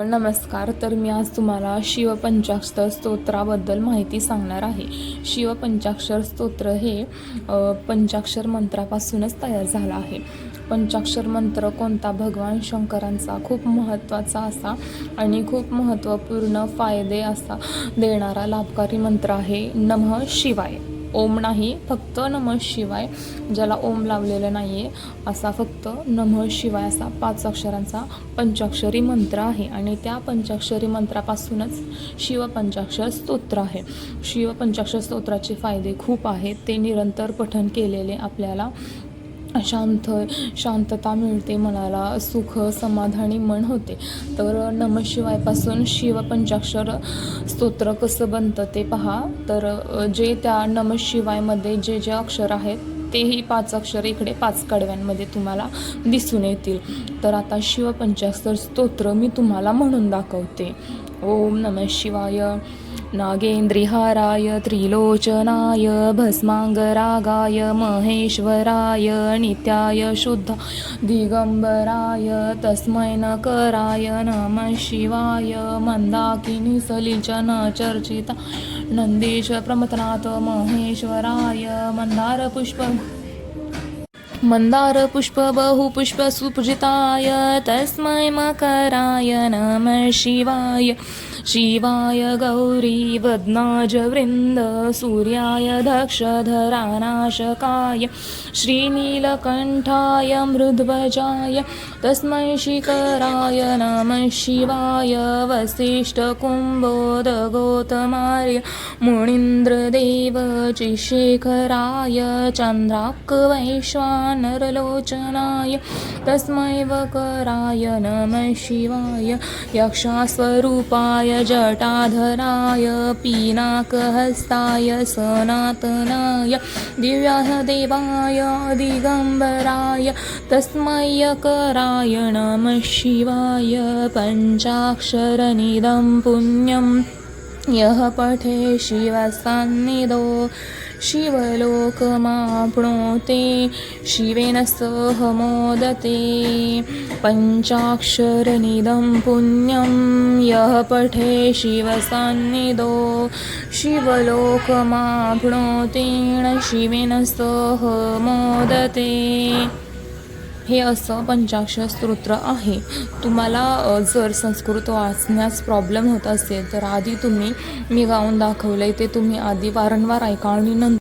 नमस्कार. तर मी आज तुम्हाला शिवपंचाक्षर स्तोत्राबद्दल माहिती सांगणार आहे. शिवपंचाक्षर स्तोत्र हे पंचाक्षर मंत्रापासूनच तयार झालं आहे. पंचाक्षर मंत्र कोणता? भगवान शंकरांचा. खूप महत्त्वाचा असा आणि खूप महत्त्वपूर्ण फायदे असा देणारा लाभकारी मंत्र आहे. नमः शिवाय. ओम नाही फक्त नमः शिवाय ज्याला ओम लावलेलं नाही आहे असा फक्त नमः शिवाय असा पाच अक्षरांचा पंचाक्षरी मंत्र आहे. आणि त्या पंचाक्षरी मंत्रापासूनच शिवपंचाक्षर स्तोत्र आहे. शिवपंचाक्षर स्तोत्राचे फायदे खूप आहेत. ते निरंतर पठन केलेले आपल्याला शांत शांतता मिळते मनाला सुख समाधानी मन होते. तर नमशिवायपासून शिवायपासून शिवपंचाक्षर स्तोत्र कसं बनतं ते पहा. तर जे त्या नमशिवायमध्ये जे जे अक्षर आहेत तेही पाच अक्षर इकडे पाच कडव्यांमध्ये तुम्हाला दिसून येतील. तर आता शिवपंचाक्षर स्तोत्र मी तुम्हाला म्हणून दाखवते. ओम नम शिवाय. नागेन्द्रिहाराय त्रिलोचनाय भस्माङ्गरागाय महेश्वराय नित्याय शुद्ध दिगंबराय तस्मै नकराय नमः शिवाय मंदाकिनी सलिचन चर्चिता नंदीश प्रमथनाथ महेश्वराय मन्दारपुष्प मंदार पुष्प बहु पुष्प सुपूजिताय तस्मै मकराय नमः शिवाय। शिवाय गौरी वद्नाज सूर्याय दक्षधरानाशकाय श्रीनीलकण्ठाय मृद्वजाय तस्मै शिखराय नमः शिवाय वसिष्ठकुम्भोदगोतमार्य मुनीन्द्रदेव चिशेखराय चन्द्राक्वैश्वानरलोचनाय तस्मै वकराय नमः शिवाय यक्षास्वरूपाय जटाधराय पीनाकहस्ताय सनातनाय दिव्याय देवाय दिगम्बराय यकराय नमः शिवाय पञ्चाक्षरनिदं पुण्यं। यः पठे शिवसान्निधो शिवलोकमाप्नोते शिवेन सह मोदते। पञ्चाक्षरनिदं पुण्यं यः पठे शिवसान्निधो। शिवलोकमाप्नोतेण शिवेन सह मोदते। हे असं पंचाक्षर स्तोत्र आहे. तुम्हाला जर संस्कृत वाचण्यास प्रॉब्लेम होत असेल तर आधी तुम्ही मी गाऊन दाखवलं आहे ते तुम्ही आधी वारंवार ऐका आणि नंतर